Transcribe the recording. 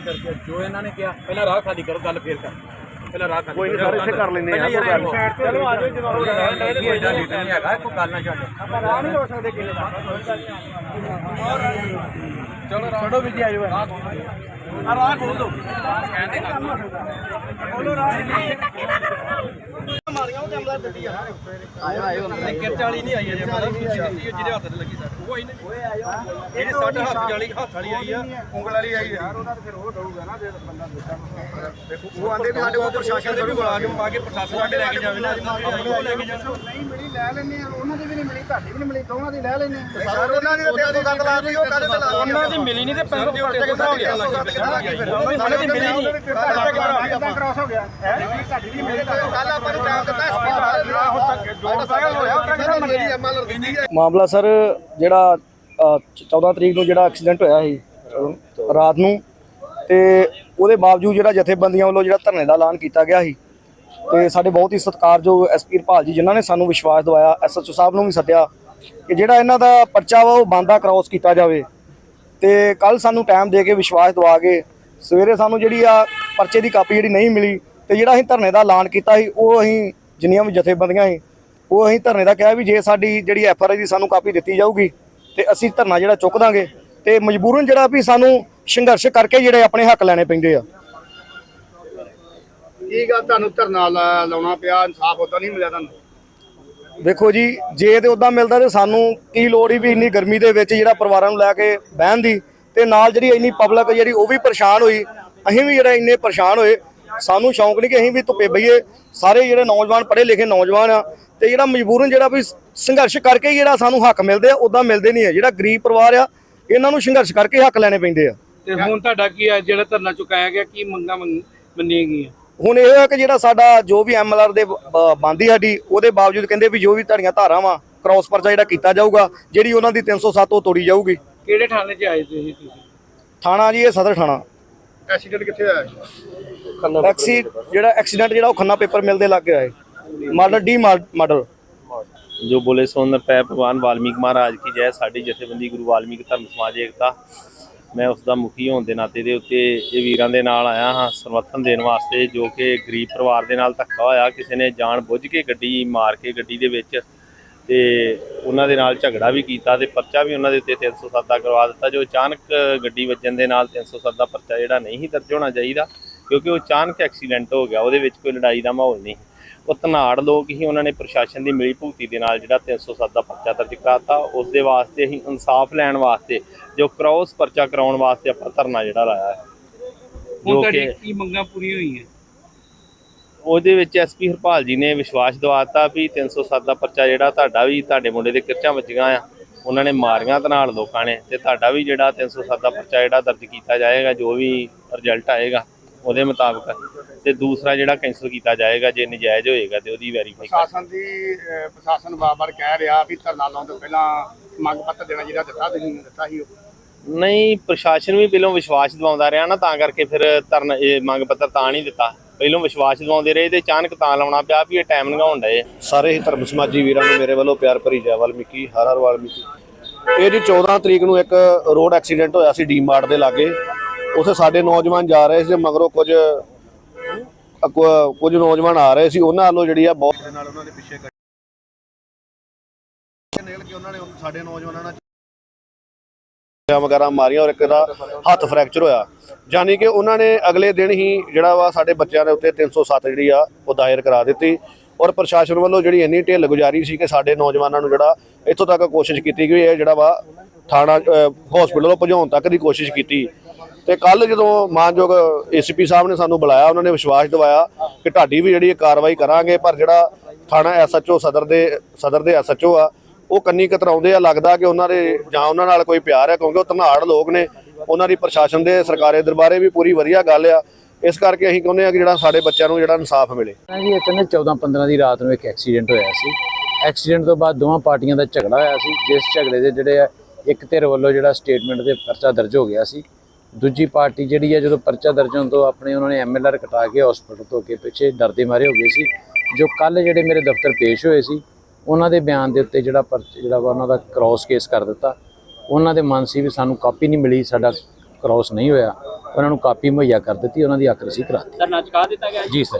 ਨਹੀਂ ਕਰਕੇ ਜੋ ਇਹਨਾਂ ਨੇ ਕਿਹਾ ਪਹਿਲਾਂ ਰਾਹ ਖਾਲੀ ਕਰੋ ਗੱਲ ਫੇਰ ਕਰ। ਪਹਿਲਾਂ ਰਾਹ ਖਾਲੀ ਕੋਈ ਨਹੀਂ ਸਰ, ਇੱਥੇ ਕਰ ਲੈਂਦੇ ਆ, ਪਹਿਲਾਂ ਕੋਈ ਗੱਲ ਨਹੀਂ। ਯਾਰ ਚਲੋ ਆ ਜਾਓ ਜਦੋਂ ਹੋ ਜਾਣਾ ਕੋਈ ਏਡਾ ਲੀਡਰ ਨਹੀਂ। ਹੈਗਾ ਕੋਈ ਗੱਲ ਨਾ ਛੱਡ। ਆਪਾਂ ਰਾਹ ਨਹੀਂ ਹੋ ਸਕਦੇ ਕਿਸੇ ਦਾ। ਚਲੋ ਛੱਡੋ ਵੀ ਜੀ ਆਜੋ ਆ ਰਾਹ ਖੋਲ ਦੋ ਖੋਲੋ ਰਾਹ। ਮਾਰੀਆਂ ਉਹ ਜਮਲਾ ਦਿੱਤੀ ਆ ਆਇਓ ਆਇਓ। ਕਿਰਚ ਵਾਲੀ ਨਹੀਂ ਆਈ ਅਜੇ ਜਿਹਦੇ ਹੱਥ ਤੇ ਲੱਗੀ ਸੱਟ ਉਹ ਆਈ ਨਹੀਂ ਇਹ ਸੱਟ ਹੱਥ ਵਾਲੀ ਹੱਥ ਵਾਲੀ ਆਈ ਆ। ਉਂਗਲ ਵਾਲੀ ਆਈ ਯਾਰ ਉਹਦਾ ਤਾਂ ਫਿਰ ਉਹ ਦਊਗਾ ਨਾ ਜੇ ਬੰਦਾ ਦੇਖੋ ਉਹ ਆਂਦੇ ਵੀ ਸਾਡੇ ਕੋਲ ਪ੍ਰਸ਼ਾਸਨ ਕੋਈ ਮੁਲਾਜ਼ਮ ਆ ਕੇ ਪ੍ਰਸ਼ਾਸਨ ਸਾਡੇ ਲੈ ਕੇ ਜਾਵੇ ਨਾ ਉਹ ਲੈ ਕੇ ਜਾਣ ਨਹੀਂ ਮਿਲੀ ਲੈ ਲੈਣੇ ਆ। ਉਹਨਾਂ ਦੀ ਵੀ ਨਹੀਂ ਮਿਲੀ ਤੁਹਾਡੀ ਵੀ ਨਹੀਂ ਮਿਲੀ ਦੋਵਾਂ ਦੀ ਲੈ ਲੈਣੇ ਸਰ ਉਹਨਾਂ ਨੇ ਤੇ ਤੋਂ ਗੱਲ ਲਾ ਲਈ ਉਹ ਕਾਹਦੇ ਤੇ ਲਾ ਲਈ ਉਹਨਾਂ ਦੀ ਮਿਲੀ ਨਹੀਂ ਤੇ ਪੈਸੇ ਦੇ ਉੱਤੇ ਕਿੱਥਾ ਹੋ ਗਿਆ ਉਹਨਾਂ ਦੀ ਮਿਲੀ ਨਹੀਂ। ਕਿੱਦਾਂ ਕ੍ਰਾਸ ਹੋ ਗਿਆ। ਹੈ? ਤੁਹਾਡੀ ਵੀ ਮਿਲੀ ਕੱਲ ਆਪਾਂ ਨੂੰ ਟਾਈਮ ਦਿੱਤਾ ਸਪੀਡ ਨਾ ਹੋ ਤੱਕ ਜੋੜ ਸਾਇਲ ਹੋਇਆ ਉਹ ਮੇਰੀ ਐਮਐਲ ਦਿੰਦੀ ਹੈ ਮਾਮਲਾ ਸਰ ਜਿਹੜਾ ਅ, 14 ਤਰੀਕ ਨੂੰ ਜਿਹੜਾ ਐਕਸੀਡੈਂਟ ਹੋਇਆ ਸੀ ਰਾਤ ਨੂੰ ਤੇ ਉਹਦੇ ਬਾਵਜੂਦ ਜਿਹੜਾ ਜਥੇਬੰਦੀਆਂ ਵੱਲੋਂ ਜਿਹੜਾ ਧਰਨੇ ਦਾ ਐਲਾਨ ਕੀਤਾ ਗਿਆ ਸੀ ਤੇ ਸਾਡੇ ਬਹੁਤ ਹੀ ਸਤਿਕਾਰਯੋਗ ਐਸਪੀ ਹਰਪਾਲ ਜੀ ਜਿਨ੍ਹਾਂ ਨੇ ਸਾਨੂੰ ਵਿਸ਼ਵਾਸ ਦਿਵਾਇਆ ਐਸਐਚਓ ਸਾਹਿਬ ਨੂੰ ਵੀ ਸੱਦਿਆ ਕਿ ਜਿਹੜਾ ਇਹਨਾਂ ਦਾ ਪਰਚਾ ਵਾ ਉਹ ਬਾਂਦਾ ਕ੍ਰਾਸ ਕੀਤਾ ਜਾਵੇ। ਤੇ ਕੱਲ ਸਾਨੂੰ ਟਾਈਮ ਦੇ ਕੇ ਵਿਸ਼ਵਾਸ ਦਵਾ ਕੇ ਸਵੇਰੇ ਸਾਨੂੰ ਜਿਹੜੀ ਆ ਪਰਚੇ ਦੀ ਕਾਪੀ ਜਿਹੜੀ ਨਹੀਂ ਮਿਲੀ ਤੇ ਜਿਹੜਾ ਅਸੀਂ ਧਰਨੇ ਦਾ ਐਲਾਨ ਕੀਤਾ ਸੀ ਉਹ ਅਸੀਂ ਜਿੰਨੀਆਂ ਵੀ ਜਥੇਬੰਦੀਆਂ ਸੀ ਉਹ ਅਸੀਂ ਧਰਨੇ ਦਾ ਕਿਹਾ ਵੀ ਜੇ ਸਾਡੀ ਜਿਹੜੀ ਐਫ ਆਰ ਆਈ ਦੀ ਸਾਨੂੰ ਕਾਪੀ ਦਿੱਤੀ ਜਾਊਗੀ ਤੇ ਅਸੀਂ ਧਰਨਾ ਜਿਹੜਾ ਚੁੱਕ ਦਾਂਗੇ ਤੇ ਮਜਬੂਰਨ ਜਿਹੜਾ ਵੀ ਸਾਨੂੰ ਸੰਘਰਸ਼ ਕਰਕੇ ਜਿਹੜੇ ਆਪਣੇ ਹੱਕ ਲੈਣੇ ਪੈਂਦੇ ਆ। ਕੀ ਗੱਲ ਤੁਹਾਨੂੰ ਧਰਨਾ ਲਾਉਣਾ ਪਿਆ ਇਨਸਾਫ ਉਦਾਂ ਨਹੀਂ ਮਿਲਿਆ ਤੁਹਾਨੂੰ? ਦੇਖੋ ਜੀ ਜੇ ਤੇ ਉਦਾਂ ਮਿਲਦਾ ਤੇ ਸਾਨੂੰ ਕੀ ਲੋੜ ਹੀ ਵੀ ਇੰਨੀ ਗਰਮੀ ਦੇ ਵਿੱਚ ਜਿਹੜਾ ਪਰਿਵਾਰਾਂ ਨੂੰ ਲੈ ਕੇ ਬਹਿਣ ਦੀ ਤੇ ਨਾਲ ਜਿਹੜੀ ਇੰਨੀ ਪਬਲਿਕ ਜਿਹੜੀ ਉਹ ਵੀ ਪਰੇਸ਼ਾਨ ਹੋਈ ਅਸੀਂ ਵੀ ਜਿਹੜਾ ਇੰਨੇ ਪਰੇਸ਼ਾਨ ਹੋਏ ਸਾਨੂੰ ਸ਼ੌਂਕ ਨਹੀਂ ਕਿ ਅਸੀਂ ਵੀ ਧੁੱਪੇ ਬਈਏ। ਸਾਰੇ ਜਿਹੜੇ ਨੌਜਵਾਨ ਪੜ੍ਹੇ ਲਿਖੇ ਨੌਜਵਾਨ ਆ ਤੇ ਜਿਹੜਾ ਮਜਬੂਰਨ ਜਿਹੜਾ ਵੀ ਸੰਘਰਸ਼ ਕਰਕੇ ਹੀ ਜਿਹੜਾ ਸਾਨੂੰ ਹੱਕ ਮਿਲਦੇ ਆ ਉਦਾਂ ਮਿਲਦੇ ਨਹੀਂ ਆ। ਜਿਹੜਾ ਗਰੀਬ ਪਰਿਵਾਰ ਆ ਇਹਨਾਂ ਨੂੰ ਸੰਘਰਸ਼ ਕਰਕੇ ਹੱਕ ਲੈਣੇ ਪੈਂਦੇ ਆ। ਤੇ ਹੁਣ ਤੁਹਾਡਾ ਕੀ ਹੈ ਜਿਹੜਾ ਧਰਨਾ ਚੁਕਾਇਆ ਗਿਆ ਕੀ ਮੰਗਾਂ ਮੰਨ- ਮੰਨੀਆਂ ਗਈਆਂ? ਹੁਣ ਇਹ ਹੈ ਕਿ ਜਿਹੜਾ ਸਾਡਾ ਜੋ ਵੀ ਐਮਐਲਆਰ ਦੇ ਬੰਦੀ ਸਾਡੀ ਉਹਦੇ ਬਾਵਜੂਦ ਕਹਿੰਦੇ ਵੀ ਜੋ ਵੀ ਤੁਹਾਡੀਆਂ ਧਾਰਾਂ ਵਾ ਕ੍ਰਾਸ ਪਰਚਾ ਜਿਹੜਾ ਕੀਤਾ ਜਾਊਗਾ ਜਿਹੜੀ ਉਹਨਾਂ ਦੀ 307 ਉਹ ਤੋੜੀ ਜਾਊਗੀ। ਕਿਹੜੇ ਥਾਣੇ 'ਚ ਆਏ ਤੁਸੀਂ? ਤੁਸੀਂ ਥਾਣਾ ਜੀ ਇਹ ਸਦਰ ਥਾਣਾ। ਐਕਸੀਡੈਂਟ ਕਿੱਥੇ ਹੋਇਆ? ਐਕਸੀ ਜਿਹੜਾ ਐਕਸੀਡੈਂਟ ਜਿਹੜਾ ਉਹ ਖੰਨਾ ਪੇਪਰ ਮਿਲ ਦੇ ਲੱਗ ਗਿਆ ਹੈ ਮਾਡਲ ਡੀ ਮਾਡਲ जो बोले सो न पै भगवान वाल्मीकि महाराज की जय ਸਾਡੀ ਜਥੇਬੰਦੀ ਗੁਰੂ ਵਾਲਮੀਕ ਧਰਮ ਸਮਾਜ ਏਕਤਾ ਮੈਂ ਉਸ ਦਾ ਮੁਖੀ ਹੋਣ ਦੇ ਨਾਤੇ ਦੇ ਉੱਤੇ ਇਹ ਵੀਰਾਂ ਦੇ ਨਾਲ ਆਇਆ ਹਾਂ ਸਮਰਥਨ ਦੇਣ ਵਾਸਤੇ ਜੋ ਕਿ ਗਰੀਬ ਪਰਿਵਾਰ ਦੇ ਨਾਲ ਧੱਕਾ ਹੋਇਆ ਕਿਸੇ ਨੇ ਜਾਣ ਬੁੱਝ ਕੇ ਗੱਡੀ ਮਾਰ ਕੇ ਗੱਡੀ ਦੇ ਵਿੱਚ ਤੇ ਉਹਨਾਂ ਦੇ ਨਾਲ ਝਗੜਾ ਵੀ ਕੀਤਾ ਤੇ ਪਰਚਾ ਵੀ ਉਹਨਾਂ ਦੇ ਉੱਤੇ 307 ਦਾ ਕਰਵਾ ਦਿੱਤਾ ਜੋ ਅਚਾਨਕ ਗੱਡੀ ਵੱਜਣ ਦੇ ਨਾਲ 307 ਦਾ ਪਰਚਾ ਜਿਹੜਾ ਨਹੀਂ ਸੀ ਦਰਜ ਹੋਣਾ ਚਾਹੀਦਾ ਕਿਉਂਕਿ ਉਹ ਅਚਾਨਕ ਐਕਸੀਡੈਂਟ ਹੋ ਗਿਆ ਉਹਦੇ ਵਿੱਚ ਕੋਈ ਲੜਾਈ ਦਾ ਮਾਹੌਲ ਨਹੀਂ ਉਹ ਧਨਾੜ ਲੋਕ ਹੀ ਉਹਨਾਂ ਨੇ ਪ੍ਰਸ਼ਾਸਨ ਦੀ ਮਿਲੀ ਭੁਗਤੀ ਦੇ ਨਾਲ ਜਿਹੜਾ 307 ਦਾ ਪਰਚਾ ਦਰਜ ਕਰਾਤਾ। ਉਸ ਦੇ ਵਾਸਤੇ ਅਸੀਂ ਇਨਸਾਫ ਲੈਣ ਵਾਸਤੇ ਜੋ ਕ੍ਰਾਸ ਪਰਚਾ ਕਰਾਉਣ ਵਾਸਤੇ ਆਪਾਂ ਧਰਨਾ ਜਿਹੜਾ ਲਾਇਆ ਹੈ। ਹੁਣ ਤੁਹਾਡੀ ਕਿ ਮੰਗਾਂ ਪੂਰੀਆਂ ਹੋਈਆਂ? ਉਹਦੇ ਵਿੱਚ ਐਸਪੀ ਹਰਪਾਲ ਜੀ ਨੇ ਵਿਸ਼ਵਾਸ ਦਿਵਾਤਾ ਵੀ 307 ਦਾ ਪਰਚਾ ਜਿਹੜਾ ਤੁਹਾਡਾ ਵੀ ਤੁਹਾਡੇ ਮੁੰਡੇ ਦੇ ਕਿਰਚਾਂ ਵੱਜੀਆਂ ਆ ਉਹਨਾਂ ਨੇ ਮਾਰੀਆਂ ਧਨਾੜ ਲੋਕਾਂ ਨੇ ਤੇ ਤੁਹਾਡਾ ਵੀ ਜਿਹੜਾ 307 ਦਾ ਪਰਚਾ ਜਿਹੜਾ ਦਰਜ ਕੀਤਾ ਜਾਏਗਾ ਜੋ ਵੀ ਰਿਜ਼ਲਟ ਆਏਗਾ ਉਹਦੇ ਮੁਤਾਬਕ ਤੇ ਦੂਸਰਾ ਜਿਹੜਾ ਕੈਂਸਲ ਕੀਤਾ ਜਾਏਗਾ ਜੇ ਨਜਾਇਜ਼ ਹੋਏਗਾ ਤੇ ਉਹਦੀ ਵੈਰੀਫਾਈ ਪ੍ਰਸ਼ਾਸਨ ਦੀ ਪ੍ਰਸ਼ਾਸਨ ਬਾਰ-ਬਾਰ ਕਹਿ ਰਿਹਾ ਵੀ ਧਰਨਾ ਲਾਉਣ ਤੋਂ ਪਹਿਲਾਂ ਮੰਗ ਪੱਤਰ ਦੇਣਾ ਜਿਹੜਾ ਦਿੱਤਾ ਤੁਸੀਂ ਦਿੱਤਾ ਸੀ ਉਹ। ਨਹੀਂ ਪ੍ਰਸ਼ਾਸਨ ਵੀ ਪਹਿਲਾਂ ਵਿਸ਼ਵਾਸ ਦਿਵਾਉਂਦਾ ਰਿਹਾ ਨਾ ਤਾਂ ਕਰਕੇ ਫਿਰ ਧਰਨ ਇਹ ਮੰਗ ਪੱਤਰ ਤਾਂ ਨਹੀਂ ਦਿੱਤਾ। ਪਹਿਲਾਂ ਵਿਸ਼ਵਾਸ ਦਿਵਾਉਂਦੇ ਰਹੇ ਤੇ ਅਚਾਨਕ ਤਾਂ ਲਾਉਣਾ ਪਿਆ ਵੀ ਇਹ ਟਾਈਮ ਲੰਘਾਉਣ ਡਏ ਸਾਰੇ ਹੀ ਧਰਮ ਸਮਾਜੀ ਵੀਰਾਂ ਨੂੰ ਮੇਰੇ ਵੱਲੋਂ ਪਿਆਰ ਭਰੀ ਜੈ ਵਾਲਮੀਕੀ ਹਰ ਹਰ ਵਾਲਮੀਕੀ। ਇਹ ਜੀ 14 ਤਰੀਕ ਨੂੰ ਇੱਕ ਰੋਡ ਐਕਸੀਡੈਂਟ ਹੋਇਆ ਸੀ ਡੀਮਾਰਟ ਦੇ ਲਾਗੇ। ਉੱਥੇ ਸਾਡੇ ਨੌਜਵਾਨ ਜਾ ਰਹੇ ਸੀ ਮਗਰੋਂ ਕੁਝ ਕੁਝ ਨੌਜਵਾਨ ਆ ਰਹੇ ਸੀ ਉਹਨਾਂ ਵੱਲੋਂ ਜਿਹੜੀ ਆ ਬਹੁਤ ਦੇ ਨਾਲ ਉਹਨਾਂ ਦੇ ਪਿੱਛੇ ਨੇਲ ਕੇ ਉਹਨਾਂ ਨੇ ਸਾਡੇ ਨੌਜਵਾਨਾਂ ਨਾਲ ਵਗੈਰਾ ਮਾਰੀਆਂ ਔਰ ਇੱਕ ਦਾ ਹੱਥ ਫ੍ਰੈਕਚਰ ਹੋਇਆ। ਯਾਨੀ ਕਿ ਉਹਨਾਂ ਨੇ ਅਗਲੇ ਦਿਨ ਹੀ ਜਿਹੜਾ ਵਾ ਸਾਡੇ ਬੱਚਿਆਂ ਦੇ ਉੱਤੇ 307 ਜਿਹੜੀ ਆ ਉਹ ਦਾਇਰ ਕਰਾ ਦਿੱਤੀ ਔਰ ਪ੍ਰਸ਼ਾਸਨ ਵੱਲੋਂ ਜਿਹੜੀ ਇੰਨੀ ਢਿੱਲ ਗੁਜ਼ਾਰੀ ਸੀ ਕਿ ਸਾਡੇ ਨੌਜਵਾਨਾਂ ਨੂੰ ਜਿਹੜਾ ਇੱਥੋਂ ਤੱਕ ਕੋਸ਼ਿਸ਼ ਕੀਤੀ ਗਈ ਹੈ ਜਿਹੜਾ ਵਾ ਥਾਣਾ ਹਸਪੀਟਲੋਂ ਭਜਾਉਣ ਤੱਕ ਦੀ ਕੋਸ਼ਿਸ਼ ਕੀਤੀ। ਤੇ ਕੱਲ ਜਦੋਂ ਮਾਨਯੋਗ ਏਸੀਪੀ ਸਾਹਿਬ ਨੇ ਸਾਨੂੰ ਬੁਲਾਇਆ, ਉਹਨਾਂ ਨੇ ਵਿਸ਼ਵਾਸ ਦਿਵਾਇਆ ਕਿ ਢਾਡੀ ਵੀ ਜਿਹੜੀ ਕਾਰਵਾਈ ਕਰਾਂਗੇ, ਪਰ ਜਿਹੜਾ ਥਾਣਾ ਐਸਐਚਓ ਸਦਰ ਦੇ ਸਦਰ ਦੇ ਐਸਐਚਓ ਆ, ਉਹ ਕੰਨੀ ਕਤਰਾਉਂਦੇ ਆ, ਲੱਗਦਾ ਕਿ ਉਹਨਾਂ ਦੇ ਜਾਂ ਉਹਨਾਂ ਨਾਲ ਕੋਈ ਪਿਆਰ ਹੈ, ਕਿਉਂਕਿ ਉਹ ਧਨਾੜ ਲੋਕ ਨੇ, ਉਹਨਾਂ ਦੀ ਪ੍ਰਸ਼ਾਸਨ ਦੇ ਸਰਕਾਰੇ ਦਰਬਾਰੇ ਵੀ ਪੂਰੀ ਵਧੀਆ ਗੱਲ ਆ। ਇਸ ਕਰਕੇ ਅਸੀਂ ਕਹਿੰਦੇ ਆ ਕਿ ਜਿਹੜਾ ਸਾਡੇ ਬੱਚਿਆਂ ਨੂੰ ਜਿਹੜਾ ਇਨਸਾਫ ਮਿਲੇ। ਜੀ ਇੱਕ 14 15 ਦੀ ਰਾਤ ਨੂੰ ਇੱਕ ਐਕਸੀਡੈਂਟ ਹੋਇਆ ਸੀ। ਐਕਸੀਡੈਂਟ ਤੋਂ ਬਾਅਦ ਦੋਵਾਂ ਪਾਰਟੀਆਂ ਦਾ ਝਗੜਾ ਹੋਇਆ ਸੀ, ਜਿਸ ਝਗੜੇ ਦੇ ਜਿਹੜੇ ਆ, ਇੱਕ ਧਿਰ ਵੱਲੋਂ ਜਿਹੜਾ ਸਟੇਟਮੈਂਟ ਦੇ ਪਰਚਾ ਦਰਜ ਹੋ ਗਿਆ ਸੀ। ਦੂਜੀ ਪਾਰਟੀ ਜਿਹੜੀ ਹੈ ਜਦੋਂ ਪਰਚਾ ਦਰਜ ਹੋਣ ਤੋਂ ਆਪਣੇ ਉਹਨਾਂ ਨੇ ਐਮਐਲਆਰ ਕਟਾ ਕੇ ਹਸਪੀਟਲ ਤੋਂ ਅੱਗੇ ਪਿੱਛੇ ਡਰਦੇ ਮਾਰੇ ਹੋ ਗਏ ਸੀ। ਜੋ ਕੱਲ ਜਿਹੜੇ ਮੇਰੇ ਦਫ਼ਤਰ ਪੇਸ਼ ਹੋਏ ਸੀ ਉਹਨਾਂ ਦੇ ਬਿਆਨ ਦੇ ਉੱਤੇ ਜਿਹੜਾ ਪਰਚਾ ਜਿਹੜਾ ਵਾ ਉਹਨਾਂ ਦਾ ਕ੍ਰਾਸ ਕੇਸ ਕਰ ਦਿੱਤਾ। ਉਹਨਾਂ ਦੇ ਮਨ ਸੀ ਵੀ ਸਾਨੂੰ ਕਾਪੀ ਨਹੀਂ ਮਿਲੀ ਸਾਡਾ ਕ੍ਰਾਸ ਨਹੀਂ ਹੋਇਆ। ਉਹਨਾਂ ਨੂੰ ਕਾਪੀ ਮੁਹੱਈਆ ਕਰ ਦਿੱਤੀ ਉਹਨਾਂ ਦੀ ਅੱਖ ਰਸੀ ਕਰਾ ਦਿੱਤੀ। ਧਰਨਾ ਚੁਕਾ ਦਿੱਤਾ ਗਿਆ ਜੀ? ਸਰ